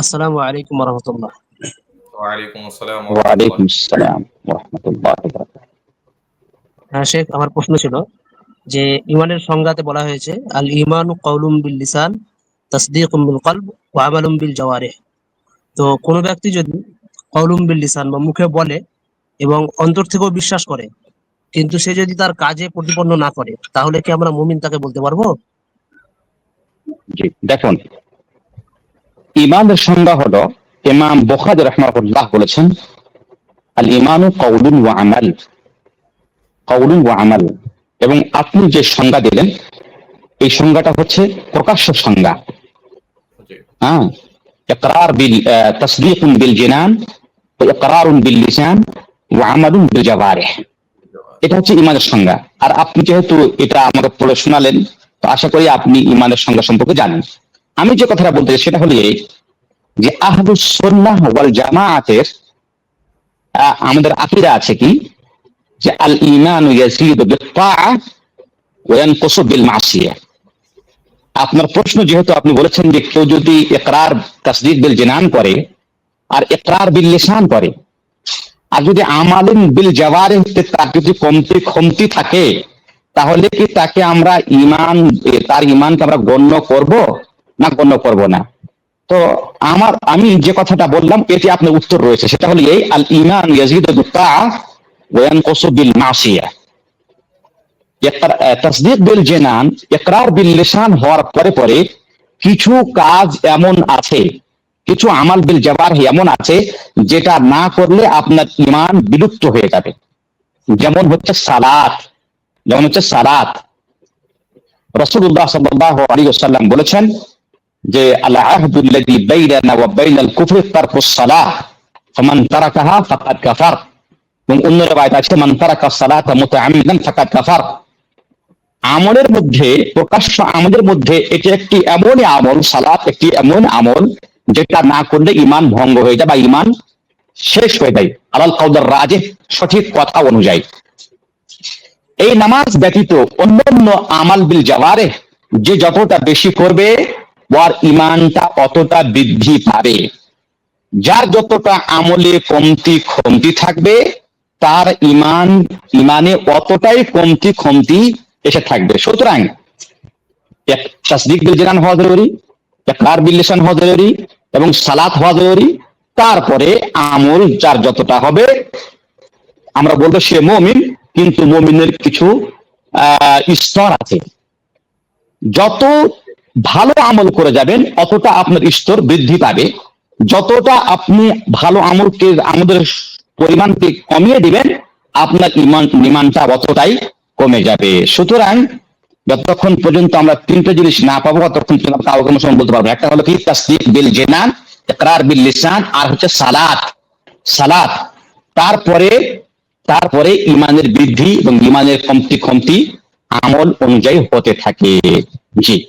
আসসালামু আলাইকুম রহমতুল্লাহ ওয়ালাইকুম আসসালাম। ওয়ালাইকুম আসসালাম রহমতুল্লাহ হ্যাঁ শেখ আমার প্রশ্ন ছিল যে ইমানের সংজ্ঞাতে বলা হয়েছে আল ইমান কৌলুম বিল লিসান তাসদিকুম বিল কলব ওয়া আমালুম বিল জাওয়ারিহ। তো কোন ব্যক্তি যদি কৌলুম বিল লিসান বা মুখে বলে এবং অন্তর থেকেও বিশ্বাস করে কিন্তু সে যদি তার কাজে প্রতিপন্ন না করে তাহলে কি আমরা মুমিন তাকে বলতে পারব? জি দেখুন ইমানের সংজ্ঞা হলো, ইমাম বখাদ রহমাহুল্লাহ বলেছেন আল ইমানু কৌলুন ওয়া আমাল। কৌলুন ওয়া আমাল। এবং আপনি যে সংজ্ঞা দিলেন, এই সংজ্ঞাটা হচ্ছে প্রকাশ্য সংজ্ঞা। হ্যাঁ। ইকরার বিল তসদিকুন বিল জিনান ইকরারুন বিল লিসান, ওয়া আমালুন বিল জাওয়ারিহ। এটা হচ্ছে ইমানের সংজ্ঞা। আর আপনি যেহেতু এটা আমাকে পড়ে শোনালেন, তো আশা করি আপনি ইমানের সংজ্ঞা সম্পর্কে জানেন। আমি যে কথাটা বলতে চাই সেটা হলো এই যে আহলুস সুন্নাহ ওয়াল জামাআতের আমাদের আকীদা আছে কি? যে আল ঈমান ইয়াজিদু বিত ওয়া ইয়ানকুসু বিল মাসিয়া আপনার প্রশ্ন যেহেতু আপনি বলেছেন যে কেউ যদি ইকরার, তাসদিক বিল জিনান করে আর ইকরার বিল লিসান করে, আর যদি আমালিন বিল জাওয়ারে তার যদি কমতি কমতি থাকে, তাহলে কি তাকে আমরা ইমান তার ইমানকে আমরা গণ্য করব? না, গণ্য করব না। তো আমার, আমি যে কথাটা বললাম এটি আপনার উত্তর রয়েছে। সেটা হলো এই, আল ইমান হওয়ার পরে পরে কিছু কাজ এমন আছে, কিছু আমাল বিল জবার এমন আছে, যেটা না করলে আপনার ইমান বিলুপ্ত হয়ে যাবে। যেমন হচ্ছে সালাত, যেমন হচ্ছে সালাত। রসুল্লাহ সাল্লাহ আলী সাল্লাম বলেছেন যে আল্লাহ আমলের মধ্যে, প্রকাশ্য আমাদের মধ্যে এটি একটি এমনই আমল, সালাত একটি এমন আমল, যেটা না করলে ইমান ভঙ্গ হয়ে যায় বা ইমান শেষ হয়ে যায়। আলাল কাউদার রাজে সঠিক কথা অনুযায়ী। এই নামাজ ব্যতীত অন্যান্য আমাল বিল জাওয়ারে, যে যতটা বেশি করবে ওর ইমানটা অতটা বৃদ্ধি পাবে। যার যতটা আমলে কমতি কমতি থাকবে, তার ইমান, ইমানে অতটাই কমতি কমতি এসে থাকবে। সুতরাং, এক হওয়া জরুরি বিল লিসান হওয়া জরুরি, এবং সালাত হওয়া জরুরি। তারপরে আমল যার যতটা হবে, আমরা বলব সে মমিন, কিন্তু মমিনের কিছু স্তর আছে। যত ভালো আমল করে যাবেন, অতটা আপনার স্তর বৃদ্ধি পাবে। যতটা আপনি ভালো আমলকে, আমাদের পরিমাণকে কমিয়ে দিবেন, আপনার ইমান, ইমানটা অতটাই কমে যাবে। সুতরাং যতক্ষণ পর্যন্ত আমরা তিনটে জিনিস না পাবো, ততক্ষণ পর্যন্ত কাউকে মুসলমান বলতে পারব একটা হলো কি? তাসদিক বিল জেনান ইকরার বিল লিসান, আর হচ্ছে সালাত। সালাত, তারপরে তারপরে ইমানের বৃদ্ধি এবং ইমানের কমতি কমতি আমল অনুযায়ী হতে থাকে। জি।